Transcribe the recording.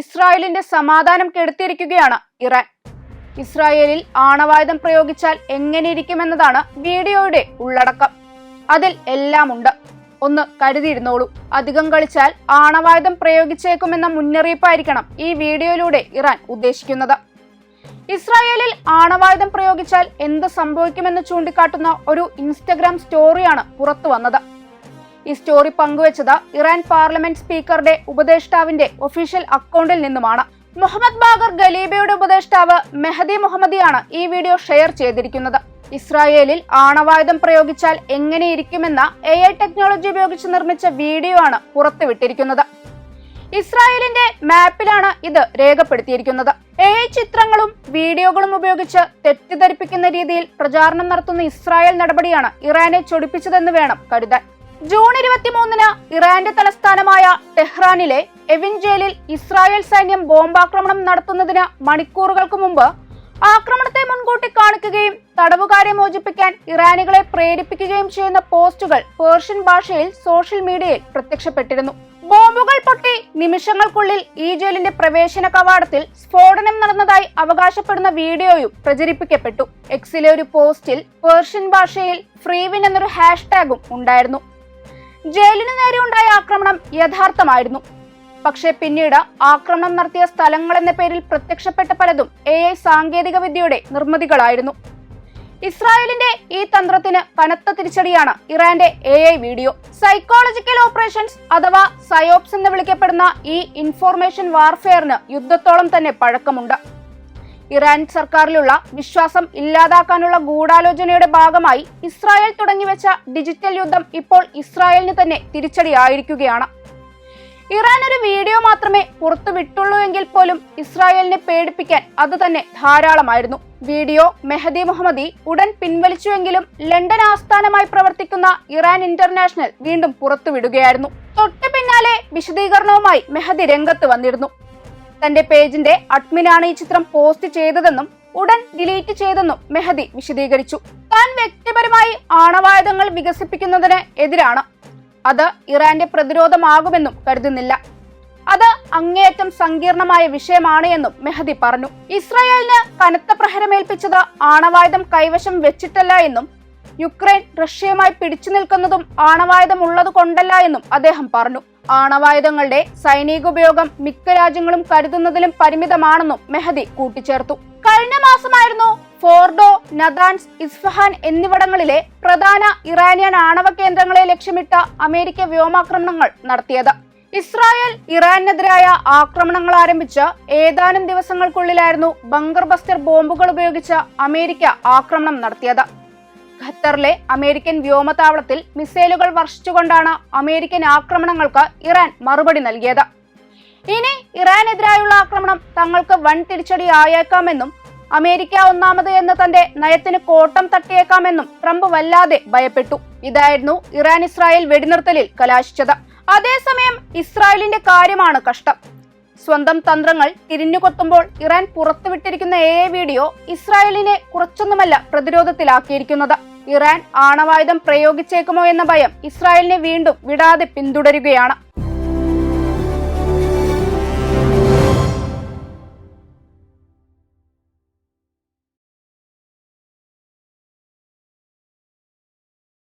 ഇസ്രായേലിന്റെ സമാധാനം കെടുത്തിയിരിക്കുകയാണ് ഇറാൻ. ഇസ്രായേലിൽ ആണവായുധം പ്രയോഗിച്ചാൽ എങ്ങനെയിരിക്കുമെന്നതാണ് വീഡിയോയുടെ ഉള്ളടക്കം. അതിൽ എല്ലാം ഉണ്ട് ഒന്ന് കരുതിയിരുന്നോളൂ. അധികം കളിച്ചാൽ ആണവായുധം പ്രയോഗിച്ചേക്കുമെന്ന മുന്നറിയിപ്പായിരിക്കണം ഈ വീഡിയോയിലൂടെ ഇറാൻ ഉദ്ദേശിക്കുന്നത്. ഇസ്രായേലിൽ ആണവായുധം പ്രയോഗിച്ചാൽ എന്ത് സംഭവിക്കുമെന്ന് ചൂണ്ടിക്കാട്ടുന്ന ഒരു ഇൻസ്റ്റഗ്രാം സ്റ്റോറിയാണ് പുറത്തു വന്നത് ഈ സ്റ്റോറി പങ്കുവച്ചത് ഇറാൻ പാർലമെന്റ് സ്പീക്കറുടെ ഉപദേഷ്ടാവിന്റെ ഒഫീഷ്യൽ അക്കൗണ്ടിൽ നിന്നുമാണ്. മുഹമ്മദ് ബാഗർ ഗലീബയുടെ ഉപദേഷ്ടാവ് മെഹദി മുഹമ്മദിയാണ് ഈ വീഡിയോ ഷെയർ ചെയ്തിരിക്കുന്നത്. ഇസ്രായേലിൽ ആണവായുധം പ്രയോഗിച്ചാൽ എങ്ങനെയിരിക്കുമെന്ന എ ഐ ടെക്നോളജി ഉപയോഗിച്ച് നിർമ്മിച്ച വീഡിയോ ആണ് പുറത്തുവിട്ടിരിക്കുന്നത്. ഇസ്രായേലിന്റെ മാപ്പിലാണ് ഇത് രേഖപ്പെടുത്തിയിരിക്കുന്നത്. എ ഐ ചിത്രങ്ങളും വീഡിയോകളും ഉപയോഗിച്ച് തെറ്റിദ്ധരിപ്പിക്കുന്ന രീതിയിൽ പ്രചാരണം നടത്തുന്ന ഇസ്രായേൽ നടപടിയാണ് ഇറാനെ ചൊടിപ്പിച്ചതെന്ന് വേണം കരുതാൻ. ജൂൺ ഇരുപത്തിമൂന്നിന് ഇറാന്റെ തലസ്ഥാനമായ ടെഹ്റാനിലെ എവിൻജേലിൽ ഇസ്രായേൽ സൈന്യം ബോംബാക്രമണം നടത്തുന്നതിന് മണിക്കൂറുകൾക്ക് മുമ്പ് ആക്രമണത്തെ മുൻകൂട്ടി കാണിക്കുകയും തടവുകാരെ മോചിപ്പിക്കാൻ ഇറാനികളെ പ്രേരിപ്പിക്കുകയും ചെയ്യുന്ന പോസ്റ്റുകൾ പേർഷ്യൻ ഭാഷയിൽ സോഷ്യൽ മീഡിയയിൽ പ്രത്യക്ഷപ്പെട്ടിരുന്നു. ബോംബുകൾ പൊട്ടി നിമിഷങ്ങൾക്കുള്ളിൽ ഈ ജയിലിന്റെ പ്രവേശന കവാടത്തിൽ സ്ഫോടനം നടന്നതായി അവകാശപ്പെടുന്ന വീഡിയോയും പ്രചരിപ്പിക്കപ്പെട്ടു. എക്സിലെ ഒരു പോസ്റ്റിൽ പേർഷ്യൻ ഭാഷയിൽ ഫ്രീവിൻ എന്നൊരു ഹാഷ്ടാഗും ഉണ്ടായിരുന്നു. ജയിലിന് നേരെ ഉണ്ടായ ആക്രമണം യഥാർത്ഥമായിരുന്നു. പക്ഷേ പിന്നീട് ആക്രമണം നടത്തിയ സ്ഥലങ്ങൾ എന്ന പേരിൽ പ്രത്യക്ഷപ്പെട്ട പലതും എ ഐ സാങ്കേതിക വിദ്യയുടെ നിർമ്മിതികളായിരുന്നു. ഇസ്രായേലിന്റെ ഈ തന്ത്രത്തിന് കനത്ത തിരിച്ചടിയാണ് ഇറാന്റെ A I video. Psychological operations അഥവാ സയോപ്സ് എന്ന് വിളിക്കപ്പെടുന്ന ഈ ഇൻഫോർമേഷൻ വാർഫെയറിന് യുദ്ധത്തോളം തന്നെ പഴക്കമുണ്ട്. ഇറാൻ സർക്കാരിലുള്ള വിശ്വാസം ഇല്ലാതാക്കാനുള്ള ഗൂഢാലോചനയുടെ ഭാഗമായി ഇസ്രായേൽ തുടങ്ങിവെച്ച ഡിജിറ്റൽ യുദ്ധം ഇപ്പോൾ ഇസ്രായേലിന് തന്നെ തിരിച്ചടിയായിരിക്കുകയാണ്. ഇറാൻ ഒരു വീഡിയോ മാത്രമേ പുറത്തു വിട്ടുള്ളൂ എങ്കിൽ പോലും ഇസ്രായേലിനെ പേടിപ്പിക്കാൻ അത് തന്നെ ധാരാളമായിരുന്നു. വീഡിയോ മെഹദി മുഹമ്മദി ഉടൻ പിൻവലിച്ചുവെങ്കിലും ലണ്ടൻ ആസ്ഥാനമായി പ്രവർത്തിക്കുന്ന ഇറാൻ ഇന്റർനാഷണൽ വീണ്ടും പുറത്തുവിടുകയായിരുന്നു തൊട്ടു പിന്നാലെ വിശദീകരണവുമായി മെഹദി രംഗത്ത് വന്നിരുന്നു. തന്റെ പേജിന്റെ അഡ്മിനാണ് ഈ ചിത്രം പോസ്റ്റ് ചെയ്തതെന്നും ഉടൻ ഡിലീറ്റ് ചെയ്തെന്നും മെഹദി വിശദീകരിച്ചു. താൻ വ്യക്തിപരമായി ആണവായുധങ്ങൾ വികസിപ്പിക്കുന്നതിന് എതിരാണ്. അത് ഇറാന്റെ പ്രതിരോധമാകുമെന്നും കരുതുന്നില്ല. അത് അങ്ങേയറ്റം സങ്കീർണമായ വിഷയമാണ് എന്നും മെഹദി പറഞ്ഞു. ഇസ്രായേലിന് കനത്ത പ്രഹരമേൽപ്പിച്ചത് ആണവായുധം കൈവശം വെച്ചിട്ടല്ല എന്നും യുക്രൈൻ റഷ്യയുമായി പിടിച്ചു നിൽക്കുന്നതും ആണവായുധം ഉള്ളത് കൊണ്ടല്ല എന്നും അദ്ദേഹം പറഞ്ഞു. ആണവായുധങ്ങളുടെ സൈനിക ഉപയോഗം മിക്ക രാജ്യങ്ങളും കരുതുന്നതിലും പരിമിതമാണെന്നും മെഹദി കൂട്ടിച്ചേർത്തു. കഴിഞ്ഞ മാസമായിരുന്നു ഫോർഡോ നദാൻസ് ഇസ്ഫഹാൻ എന്നിവിടങ്ങളിലെ പ്രധാന ഇറാനിയൻ ആണവ കേന്ദ്രങ്ങളെ ലക്ഷ്യമിട്ട അമേരിക്ക വ്യോമാക്രമണങ്ങൾ നടത്തിയത്. ഇസ്രായേൽ ഇറാനെതിരായ ആക്രമണങ്ങൾ ആരംഭിച്ച ഏതാനും ദിവസങ്ങൾക്കുള്ളിലായിരുന്നു ബങ്കർ ബസ്റ്റർ ബോംബുകൾ ഉപയോഗിച്ച് അമേരിക്ക ആക്രമണം നടത്തിയത്. ഖത്തറിലെ അമേരിക്കൻ വ്യോമതാവളത്തിൽ മിസൈലുകൾ വർഷിച്ചുകൊണ്ടാണ് അമേരിക്കൻ ആക്രമണങ്ങൾക്ക് ഇറാൻ മറുപടി നൽകിയത്. ഇനി ഇറാനെതിരായുള്ള ആക്രമണം തങ്ങൾക്ക് വൻ തിരിച്ചടി ആയേക്കാമെന്നും അമേരിക്ക ഒന്നാമത് എന്ന തന്റെ നയത്തിന് കോട്ടം തട്ടിയേക്കാമെന്നും ട്രംപ് വല്ലാതെ ഭയപ്പെട്ടു. ഇതായിരുന്നു ഇറാൻ ഇസ്രായേൽ വെടിനിർത്തലിൽ കലാശിച്ചത്. അതേസമയം ഇസ്രായേലിന്റെ കാര്യമാണ് കഷ്ടം. സ്വന്തം തന്ത്രങ്ങൾ തിരിഞ്ഞുകൊത്തുമ്പോൾ ഇറാൻ പുറത്തുവിട്ടിരിക്കുന്ന എ വീഡിയോ ഇസ്രായേലിനെ കുറച്ചൊന്നുമല്ല പ്രതിരോധത്തിലാക്കിയിരിക്കുന്നത്. ഇറാൻ ആണവായുധം പ്രയോഗിച്ചേക്കുമോ എന്ന ഭയം ഇസ്രായേലിനെ വീണ്ടും വിടാതെ പിന്തുടരുകയാണ്